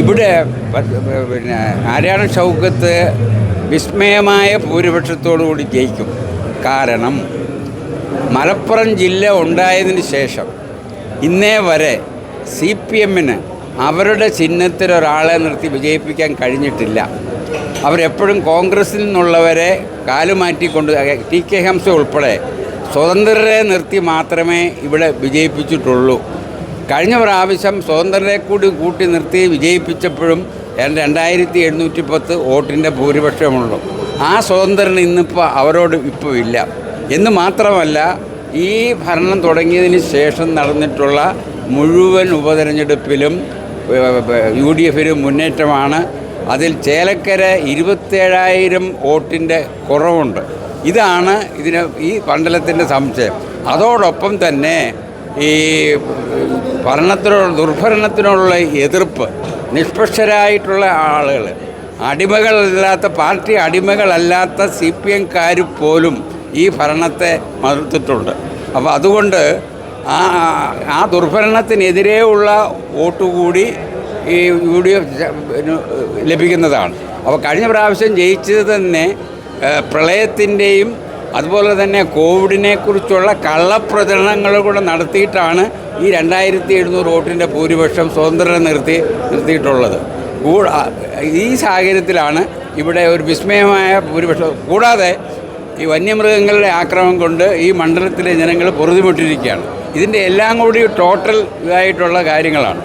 ഇവിടെ പിന്നെ നാരായണ ചൗക്കത്ത് വിസ്മയമായ ഭൂരിപക്ഷത്തോടുകൂടി ജയിക്കും. കാരണം മലപ്പുറം ജില്ല ഉണ്ടായതിന് ശേഷം ഇന്നേ വരെ സി പി എമ്മിന് അവരുടെ ചിഹ്നത്തിൽ ഒരാളെ നിർത്തി വിജയിപ്പിക്കാൻ കഴിഞ്ഞിട്ടില്ല. അവരെപ്പോഴും കോൺഗ്രസിൽ നിന്നുള്ളവരെ കാലുമാറ്റിക്കൊണ്ട് ടി കെ ഹംസ ഉൾപ്പെടെ സ്വതന്ത്രരെ നിർത്തി മാത്രമേ ഇവിടെ വിജയിപ്പിച്ചിട്ടുള്ളൂ. കഴിഞ്ഞ പ്രാവശ്യം സ്വതന്ത്രരെ കൂടി കൂട്ടി നിർത്തി വിജയിപ്പിച്ചപ്പോഴും രണ്ടായിരത്തി എഴുന്നൂറ്റി പത്ത് വോട്ടിന്റെ ഭൂരിപക്ഷമുള്ളൂ. ആ സ്വതന്ത്രൻ ഇന്നിപ്പോൾ അവരോട് ഇപ്പോൾ ഇല്ല. എന്ന് മാത്രമല്ല ഈ ഭരണം തുടങ്ങിയതിന് ശേഷം നടന്നിട്ടുള്ള മുഴുവൻ ഉപതെരഞ്ഞെടുപ്പിലും യു ഡി എഫിന് മുന്നേറ്റമാണ്. അതിൽ ചേലക്കര ഇരുപത്തേഴായിരം വോട്ടിന്റെ കുറവുണ്ട്. ഇതാണ് ഇതിന് ഈ മണ്ഡലത്തിന്റെ സംശയം. അതോടൊപ്പം തന്നെ ഈ ഭരണത്തിനോട് ദുർഭരണത്തിനോടുള്ള എതിർപ്പ് നിഷ്പക്ഷരായിട്ടുള്ള ആളുകൾ അടിമകളല്ലാത്ത പാർട്ടി അടിമകളല്ലാത്ത സി പി എംകാർ പോലും ഈ ഭരണത്തെ മറുത്തിട്ടുണ്ട് അപ്പോൾ അതുകൊണ്ട് ആ ആ ദുർഭരണത്തിനെതിരെയുള്ള വോട്ട് കൂടി ഈ യു ഡി എഫ് ലഭിക്കുന്നതാണ്. അപ്പോൾ കഴിഞ്ഞ പ്രാവശ്യം ജയിച്ചത് തന്നെ പ്രളയത്തിന്റെയും അതുപോലെ തന്നെ കോവിഡിനെ കുറിച്ചുള്ള കള്ളപ്രചരണങ്ങൾ കൂടെ നടത്തിയിട്ടാണ് ഈ രണ്ടായിരത്തി എഴുന്നൂറ് വോട്ടിന്റെ ഭൂരിപക്ഷം സ്വതന്ത്രരെ നിർത്തി നിർത്തിയിട്ടുള്ളത്. ഈ സാഹചര്യത്തിലാണ് ഇവിടെ ഒരു വിസ്മയമായ ഭൂരിപക്ഷം. കൂടാതെ ഈ വന്യമൃഗങ്ങളുടെ ആക്രമം കൊണ്ട് ഈ മണ്ഡലത്തിലെ ജനങ്ങൾ പൊറുതിമുട്ടിരിക്കുകയാണ് ഇതിന്റെ എല്ലാം കൂടി ടോട്ടൽ ഇതായിട്ടുള്ള കാര്യങ്ങളാണ്.